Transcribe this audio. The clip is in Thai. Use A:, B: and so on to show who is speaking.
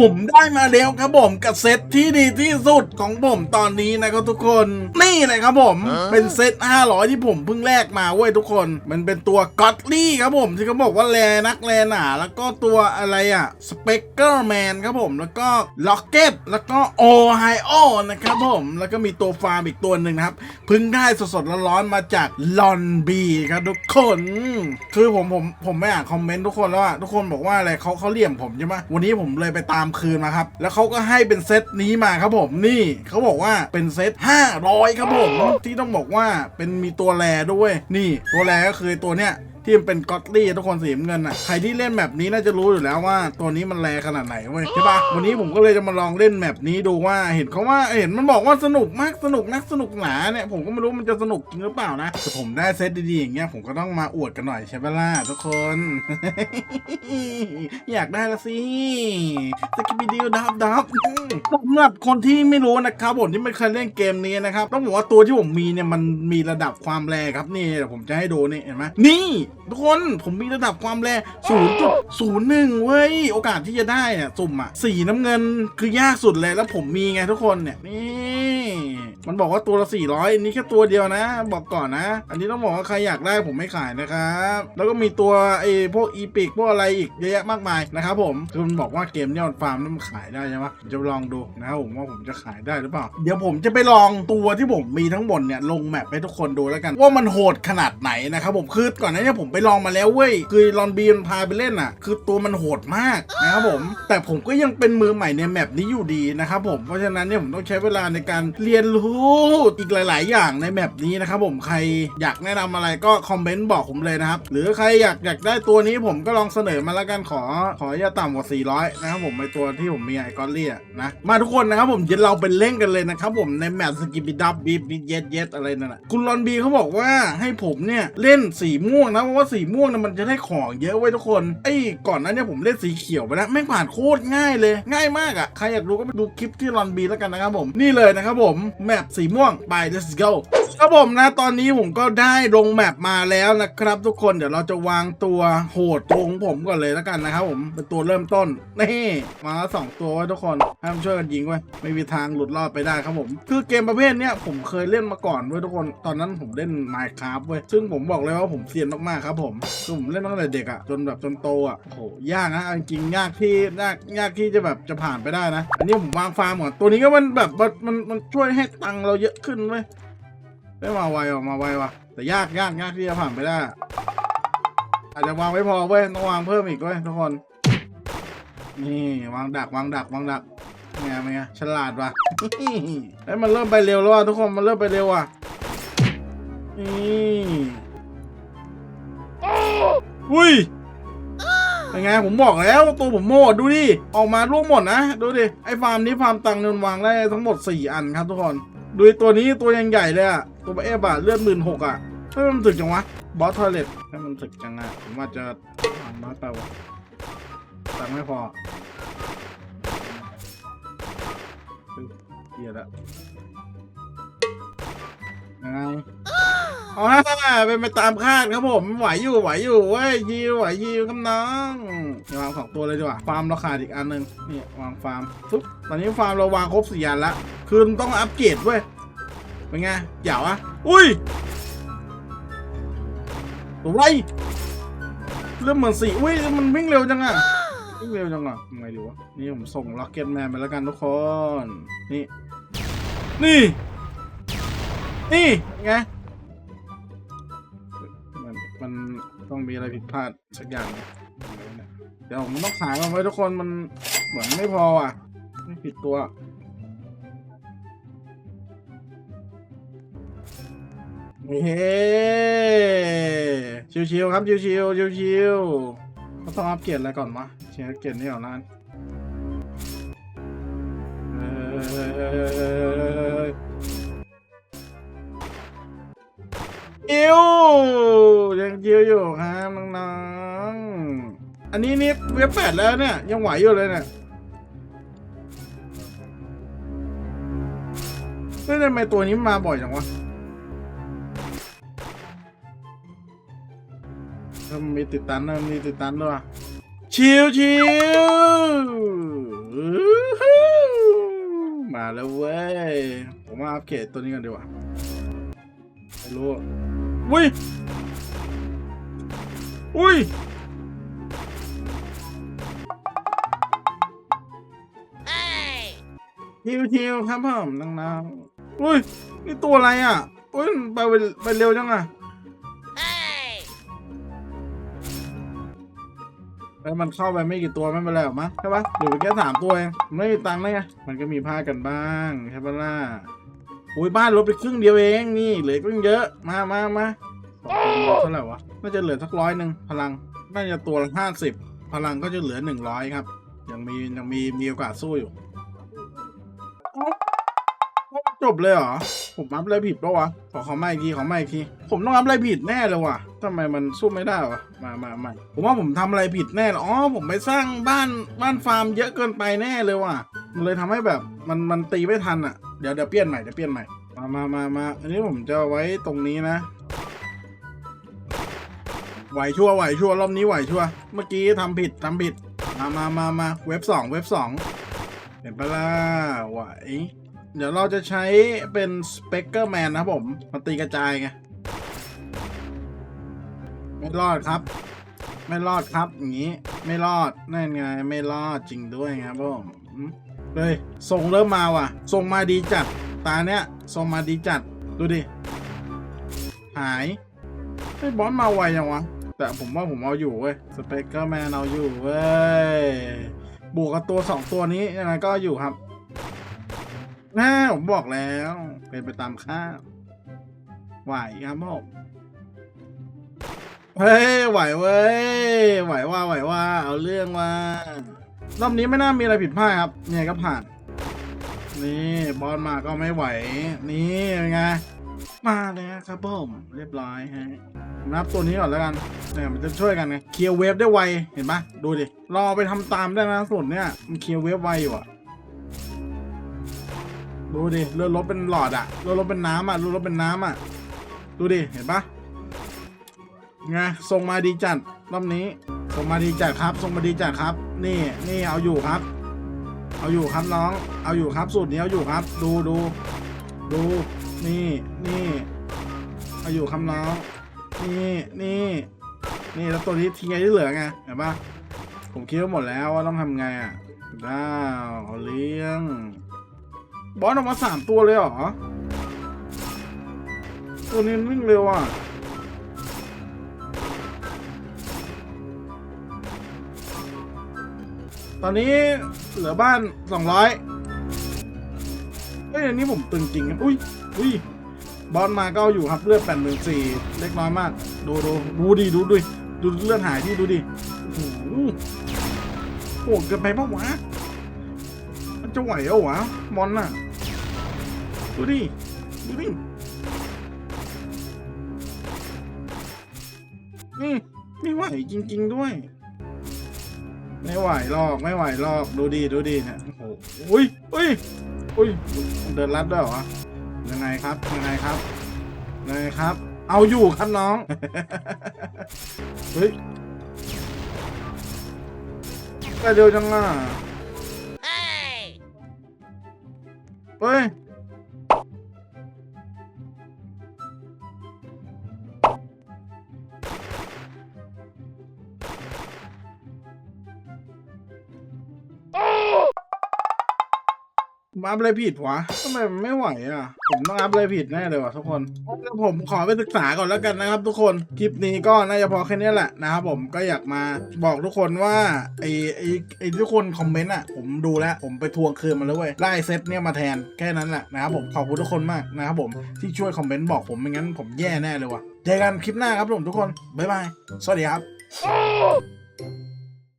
A: ผมได้มาแล้วครับผมกับเซตที่ดีที่สุดของผมตอนนี้นะครับทุกคนนี่เลยครับผมเป็นเซต500 ที่ผมเพิ่งแลกมาเว้ยทุกคน มันเป็นตัวก็อตลี่ครับผมที่เขาบอกว่าแลนักแลหนาแล้วก็ตัวอะไรอะสเปกเกอร์แมนครับผมแล้วก็ล็อกเก็ตแล้วก็โอไฮโอนะครับผมแล้วก็มีตัวฟาร์มอีกตัวหนึ่งนะครับเพิ่งได้สดๆร้อนๆมาจากลอนบีครับทุกคน คือผมผมผมไม่อ่านคอมเมนต์ทุกคนแล้วอะทุกคนบอกว่าอะไรเขาเขาเหลี่ยมผมใช่ไหมวันนี้ผมเลยไปตามคืนมาครับ แล้วเขาก็ให้เป็นเซตนี้มาครับผมนี่เขาบอกว่าเป็นเซต500 ครับผมที่ต้องบอกว่าเป็นมีตัวแรด้วย นี่ตัวแรก็คือตัวเนี้ย ที่มันเป็นก็อตลี่ทุกคนสีน้ำเงินอะใครที่เล่นแมปนี้น่าจะรู้อยู่แล้วว่าตัวนี้มันแรงขนาดไหนเว้ยใช่ปะวันนี้ผมก็เลยจะมาลองเล่นแมปนี้ดูว่าเห็นเขาว่าเห็นมันบอกว่าสนุกมากสนุกนักสนุกหนาเนี่ยผมก็ไม่รู้มันจะสนุกจริงหรือเปล่านะแต่ผมได้เซตดีๆอย่างเงี้ยผมก็ต้องมาอวดกันหน่อยใช่ปะล่ะทุกคน อยากได้ละสิสกิปปี้ดิวดับดับสำหรับคนที่ไม่รู้นะครับผมที่ไม่เคยเล่นเกมนี้นะครับต้องบอกว่าตัวที่ผมมีเนี่ยมันมีระดับความแรงครับนี่เดี๋ยวผมจะให้ดูนี่เห็นไหมนี่ทุกคนผมมีระดับความแรง0.01 เว้ย โอกาสที่จะได้เนี่ยสุ่มอะสีน้ำเงินคือยากสุดเลยแล้วผมมีไงทุกคนเนี่ยนี่มันบอกว่าตัวละ400อันนี้แค่ตัวเดียวนะ บอกก่อนนะ อันนี้ต้องบอกว่าใครอยากได้ผมไม่ขายนะครับ แล้วก็มีตัวไอ้พวกอีพิกพวกอะไรอีกเยอะแยะมากมายนะครับผมคือมันบอกว่าเกมเนี่ยมันฟาร์มแล้วมันขายได้ใช่ไหมผมจะลองดูนะครับผมว่าผมจะขายได้หรือเปล่า เดี๋ยวผมจะไปลองตัวที่ผมมีทั้งหมดเนี่ยลงแมปให้ทุกคนดูแล้วกัน ว่ามันโหดขนาดไหนนะครับผมคือก่อนหน้านี้ผมไปลองมาแล้วเว้ยคือลอนบีมันพาไปเล่นอะ คือตัวมันโหดมากนะครับผม แต่ผมก็ยังเป็นมือใหม่ในแมปนี้อยู่ดีนะครับผมเพราะฉะนั้นเนี่ยผมต้องใช้เวลาในการเรียนรู้อีกหลาย ๆ อย่างในแมปนี้นะครับผมใครอยากแนะนำอะไรก็คอมเมนต์บอกผมเลยนะครับหรือใครอยากอยากได้ตัวนี้ผมก็ลองเสนอมาแล้วกันขอขออย่าต่ำกว่า 400 นะครับผมในตัวที่ผมมีไอคอนเลียนะมาทุกคนนะครับผมเดี๋ยวเราไปเล่นกันเลยนะครับผมในแมปสกิปปี้ดับบีบเย็ดเย็ดอะไรนั่นแหละคุณลอนบีเขาบอกว่าให้ผมเนี่ยเล่นสีม่วงนะเพราะว่าสีม่วงนี่ยมันจะได้ของเยอะไว้ทุกคนไอ้ก่อนนั้นเนี่ยผมเล่นสีเขียวไปแล้วไม่ผ่านโคตรง่ายเลย ง่ายมากอะ่ะ ใครอยากรู้ก็ไปดูคลิปที่ลอนบีแล้วกันนะครับผมนี่เลยนะครับผมแมปสีม่วงไป let's go ครับผมนะตอนนี้ผมก็ได้ลงแมปมาแล้วนะครับทุกคนเดี๋ยวเราจะวางตัวโหดตัวของผมก่อนเลยแล้วกันนะครับผมเป็นตัวเริ่มต้นนี่มาแล้วสองตัวไว้ทุกคนให้มันช่วยกันยิงไว้ไม่มีทางหลุดรอดไปได้ครับผม คือเกมประเภทเนี้ยผมเคยเล่นมาก่อนเว้ยทุกคนตอนนั้นผมเล่น Minecraft เว้ยซึ่งผมบอกเลยว่าผมเซียนมากๆครับผมคือผมเล่นตั้งแต่เด็กอะจนแบบจนโตอะโอ้โหยากนะจริงยากที่ยากยากที่จะแบบจะผ่านไปได้นะ อันนี้ผมวางฟาร์มก่อนตัวนี้ก็มันแบบมันมันช่วยให้ตังเราเยอะขึ้นเว้ยไม่มาไวออกมาไวว่ะแต่ยากยากยากที่จะผ่านไปได้ อาจจะวางไม่พอเว้ยต้องวางเพิ่มอีกเว้ยทุกคนนี่วางดักวางดักวางดักไงไงฉลาดว่ะเฮ้ยมันเริ่มไปเร็วแล้วว่ะทุกคนมันเริ่มไปเร็วว่ะนี่ อุ้ยเป็นไงผมบอกแล้วตัวผมโหมดดูดิ ออกมาร่วงหมดนะ ดูดิ ไอ้ฟาร์มนี้ฟาร์มตังเงินวางได้ทั้งหมด 4 อันครับทุกคน ดูไอ้ตัวนี้ตัวยังใหญ่เลยอะตัวเอฟอะเลือดหมื่นหกอะเฮ้มันถึกจังวะ บอสทอยเลตให้มันถึกจังอะผมว่าจะทำน้อยไปวะตังไม่พอเฮ้ยเกียละยังไง อ๋อเป็นไปตามคาดครับผมไหวอยู่ไหวอยู่เว้ยยิวไหวยิวครับน้องวางสองตัวเลยดีกว่าฟาร์มเราขาดอีกอันหนึ่งนี่วางฟาร์มปุ๊บตอนนี้ฟาร์มเราวางครบสี่อันละคือมันต้องอัปเกรดเว้ยเป็นไงเหยาวอะอุ้ยตัวไรเริ่มเหมือนสีอุ้ยมันวิ่งเร็วจังอะวิ่งเร็วจังอะทำไงดีวะนี่ผมส่งล็อกเก็ตแมนไปแล้วกันทุกคนนี่ นี่ นี่ไง มันต้องมีอะไรผิดพลาดสักอย่างเดี๋ยวผมต้องขายมันไว้ทุกคนมันเหมือนไม่พออะ ไม่ผิดตัวเฮ้ชิวๆครับชิวๆชิวๆก็ต้องอัปเกรดอะไรก่อนวะเชียร์อัปเกรดนี่ก่อนนะเอ้ย อิวยังชิวอยู่ครับน้องๆอันนี้นี่เว็บแปดแล้วเนี่ย ยังไหวอยู่เลยเนี่ยเฮ้ทำไมตัวนี้มาบ่อยจังวะถ้ามันมีติดตันนะมันมีติดตันด้วยชิวชิวเฮ้แล้วเว้ย ผมว่าอัปเกรดตัวนี้กันดีกว่าไม่รู้ อุ้ย อุ้ยทิวทิวครับผมน้องๆอุ้ย นี่ตัวอะไรอะ อุ้ยไปเร็วไปเร็วจังอะแล้วมันเข้าไปไม่กี่ตัวไม่เป็นไรหรอกมั้งใช่ปะอยู่ไปแค่สามตัวเองไม่มีตังค์ได้ไงมันก็มีผ้ากันบ้างใช่ปะล่ะ อุ้ยบ้านลดไปครึ่งเดียวเองนี่เหลือก็เยอะมามามาเท่าไหร่วะน่าจะเหลือสักร้อยหนึ่งพลังน่าจะตัวละห้าสิบพลังก็จะเหลือหนึ่งร้อยครับ ยังมียังมีมีโอกาสสู้อยู่จบเลยเหรอ ผมอัพอะไรผิดปะวะ ขอขอมาอีกทีขอมาอีกที ผมต้องอัพอะไรผิดแน่เลยว่ะทำไมมันสู้ไม่ได้วะ มามามาผมว่าผมทำอะไรผิดแน่เลยอ๋อ ผมไปสร้างบ้านบ้านฟาร์มเยอะเกินไปแน่เลยว่ะ มันเลยทำให้แบบมันมันตีไม่ทันอะ เดี๋ยวเดี๋ยวเปลี่ยนใหม่เดี๋ยวเปลี่ยนใหม่ มามามามาอันนี้ผมจะไว้ตรงนี้นะ ไหวชัวร์ไหวชัวร์รอบนี้ไหวชัวร์เมื่อกี้ทำผิดทำผิด มามามามาเว็บสองเว็บสองเห็นปะล่ะไหว เดี๋ยวเราจะใช้เป็นสเปกเกอร์แมนนะผมมาตีกระจายไงไม่รอดครับ ไม่รอดครับอย่างนี้ ไม่รอดนั่นไง ไม่รอดจริงด้วยครับผม เฮ้ยทรงเริ่มมาว่ะทรงมาดีจัด ตาเนี้ยทรงมาดีจัด ดูดิ หายไอ้บอสมาไวยังวะ แต่ผมว่าผมเอาอยู่เว้ย สเปกเกอร์แมนเอาอยู่เว้ย บวกกับตัวสองตัวนี้ยังไงก็อยู่ครับน่าผมบอกแล้ว เป็นไปตามคาไหวครับผมเฮ้ยไหวเว้ยไหวว่าไหวว่า เอาเรื่องว่า รอบนี้ไม่น่ามีอะไรผิดพลาดครับเนี่ยก็ผ่าน นี่บอลมาก็ไม่ไหว นี่เป็นไง มาแล้วครับผมเรียบร้อยฮะนับตัวนี้ก่อนแล้วกันเนี่ยมันจะช่วยกันไงเคลียร์เวฟได้ไวเห็นปะดูดิรอไปทำตามได้นะส่วนเนี้ยมันเคลียร์เวฟไวอยู่อะดูดิเลือดรถเป็นหลอดอะเลือดรถเป็นน้ำอะเลือดรถเป็นน้ำอะดูดิเห็นปะไงส่งมาดีจัดรอบนี้ ส่งมาดีจัดครับส่งมาดีจัดครับ นี่นี่เอาอยู่ครับ เอาอยู่ครับน้อง เอาอยู่ครับสูตรนี้เอาอยู่ครับ ดูดูดูนี่นี่เอาอยู่ครับน้องนี่นี่นี่แล้วตัวนี้ทิ้งไงที่เหลือไงเห็นปะผมคิดว่าหมดแล้วว่าต้องทำไงอะด้าวเอาเลี้ยง บอสออกมาสามตัวเลยเหรอตัวนี้วิ่งเร็วอะ อนนี้เหลือบ้านสองร้อยเฮ้ยอันนี้ผมตึงจริงครับอุ้ยอุ้ยบอลมาก็อยู่ครับเลือดแปดหมื่นสี่เล็กน้อยมาก ดูดูดูดิดูดิดูเลือดหายที่ดูดิโอ้โหโหดเกินไปปะวะมันจะไหวเหรอวะมอนน่ะดูดิดูดินี่ไม่ไหวจริง ๆ ด้วย ไม่ไหวหรอกไม่ไหวหรอกดูดิดูดิเนี่ยโอ้โหอุ้ยอุ้ยอุ้ยมันเดินลัดด้วยเหรอยังไงครับยังไงครับยังไงครับ เอาอยู่ครับน้องเฮ้ยแต่เดียวจังอะเฮ้ย ผมอัพอะไรผิดวะทำไมมันไม่ไหวอะ ผมต้องอัพอะไรผิดแน่เลยว่ะทุกคนแล้วผมขอไปศึกษาก่อนแล้วกันนะครับ ทุกคน คลิปนี้ก็น่าจะพอแค่นี้แหละนะครับผมก็อยากมาบอกทุกคนว่าไอ้ไอ้ไอ้ทุกคนคอมเมนต์อะ ผมดูแล้ว ผมไปทวงคืนมาแล้วเว้ย ไล่เซตเนี่ยมาแทนแค่นั้นแหละนะครับผม ขอบคุณทุกคนมากนะครับผมที่ช่วยคอมเมนต์บอกผมไม่งั้นผมแย่แน่เลยว่ะ เจอกันคลิปหน้าครับผมทุกคน บ๊ายบาย สวัสดีครับ